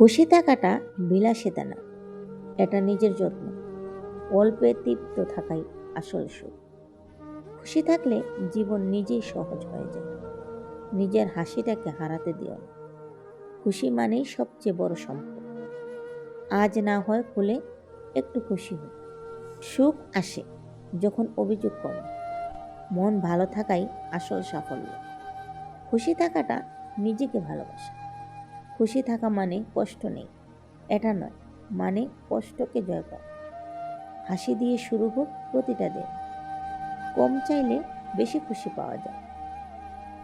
খুশি থাকাটা বিলাসিতা না, এটা নিজের যত্ন। অল্পে তৃপ্ত থাকাই আসল সুখ। খুশি থাকলে জীবন নিজেই সহজ হয়ে যায়। নিজের হাসিটাকে হারাতে দিও না। খুশি মানেই সবচেয়ে বড় সম্পদ। আজ না হয় খুলে একটু খুশি হোক সুখ আসে যখন অভিযোগ করে। মন ভালো থাকাই আসল সাফল্য। খুশি থাকাটা নিজেকে ভালোবাসা। খুশি থাকা মানে কষ্ট নেই। এটা নয় মানে কষ্টকে জয় করা হাসি দিয়ে শুরু হোক প্রতিটা দিন। কম চাইলে বেশি খুশি পাওয়া যায়।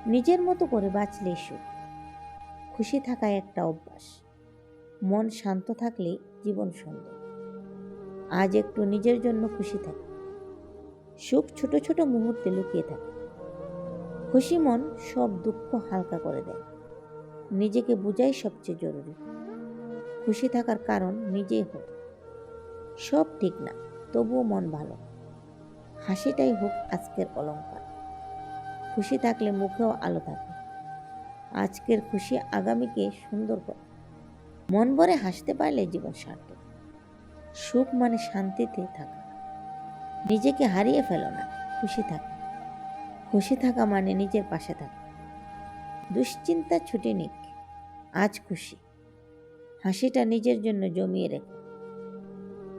নিজের মতো করে বাঁচলেই সুখ। খুশি থাকা একটা অভ্যাস। মন শান্ত থাকলে জীবন সুন্দর। আজ একটু নিজের জন্য খুশি থাক। সুখ ছোট ছোট মুহূর্তে লুকিয়ে থাকে। খুশি মন সব দুঃখ হালকা করে দেয়। নিজেকে বোঝাই সবচেয়ে জরুরি। খুশি থাকার কারণ নিজেই হোক। সব ঠিক না, তবুও মন ভালো। হাসিটাই হোক আজকের অলংকার। খুশি থাকলে মুখেও আলো থাকে। আজকের খুশি আগামীকে সুন্দর করে। মন ভরে হাসতে পারলে জীবন সার্থক। সুখ মানে শান্তিতে থাকা। নিজেকে হারিয়ে ফেলো না, খুশি থাকা। খুশি থাকা মানে নিজের পাশে থাকা। দুশ্চিন্তা ছুটি নিক। আজ খুশি। হাসিটা নিজের জন্য জমিয়ে রেখো।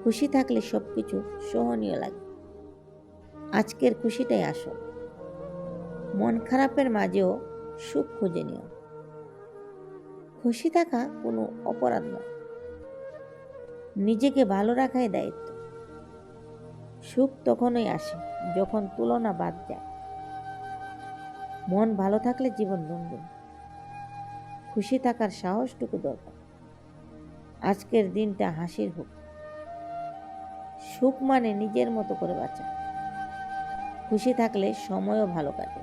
খুশি থাকলে সব কিছু সহনীয় লাগে। আজকের খুশিটাই আসল। মন খারাপের মাঝেও সুখ খুঁজে নিও। খুশি থাকা কোনো অপরাধ নয়। নিজেকে ভালো রাখাই দায়িত্ব। সুখ তখনই আসে যখন তুলনা বাদ যায়। মন ভালো থাকলে জীবন রঙিন খুশি থাকার সাহসটুকু দরকার। আজকের দিনটা হাসির হোক। সুখ মানে নিজের মতো করে বাঁচা। খুশি থাকলে সময়ও ভালো কাটে।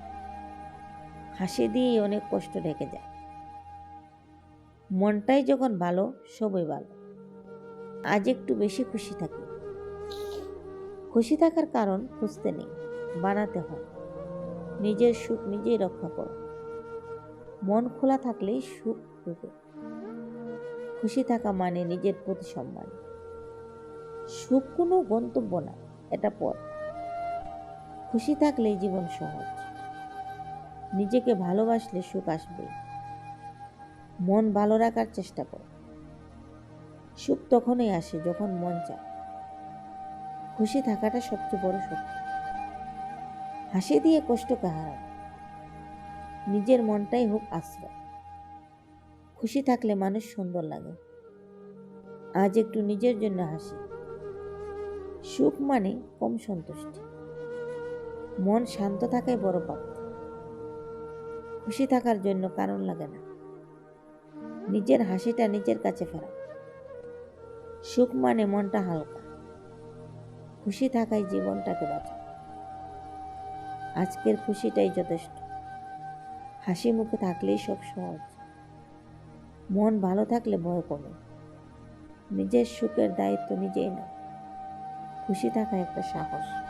হাসি দিয়েই অনেক কষ্ট ঢেকে যায়। মনটাই যখন ভালো, সবই ভালো। আজ একটু বেশি খুশি থাকি। খুশি থাকার কারণ খুঁজতে নেই, বানাতে হয়। নিজের সুখ নিজেই রক্ষা করো। মন খোলা থাকলেই সুখ ঢুকে খুশি থাকা মানে নিজের প্রতি সম্মান। সুখ কোনো গন্তব্য না, এটা পথ। খুশি থাকলেই জীবন সহজ। নিজেকে ভালোবাসলে সুখ আসবে মন ভালো রাখার চেষ্টা করো। সুখ তখনই আসে যখন মন চায়। খুশি থাকাটা সবচেয়ে বড় সত্য হাসি দিয়ে কষ্টকে হারাও নিজের মনটাই হোক আশ্রয়। খুশি থাকলে মানুষ সুন্দর লাগে। আজ একটু নিজের জন্য হাসি। সুখ মানে কম সন্তুষ্টি। মন শান্ত থাকাই বড় প্রাপ্তি খুশি থাকার জন্য কারণ লাগে না। নিজের হাসিটা নিজের কাছে ফেরা। সুখ মানে মনটা হালকা। খুশি থাকাই জীবনটাকে বাঁচা। আজকের খুশিটাই যথেষ্ট। হাসি মুখে থাকলেই সব সহজ। মন ভালো থাকলে ভয় কমে। নিজের সুখের দায়িত্ব নিজেই না খুশি থাকা একটা সাহস।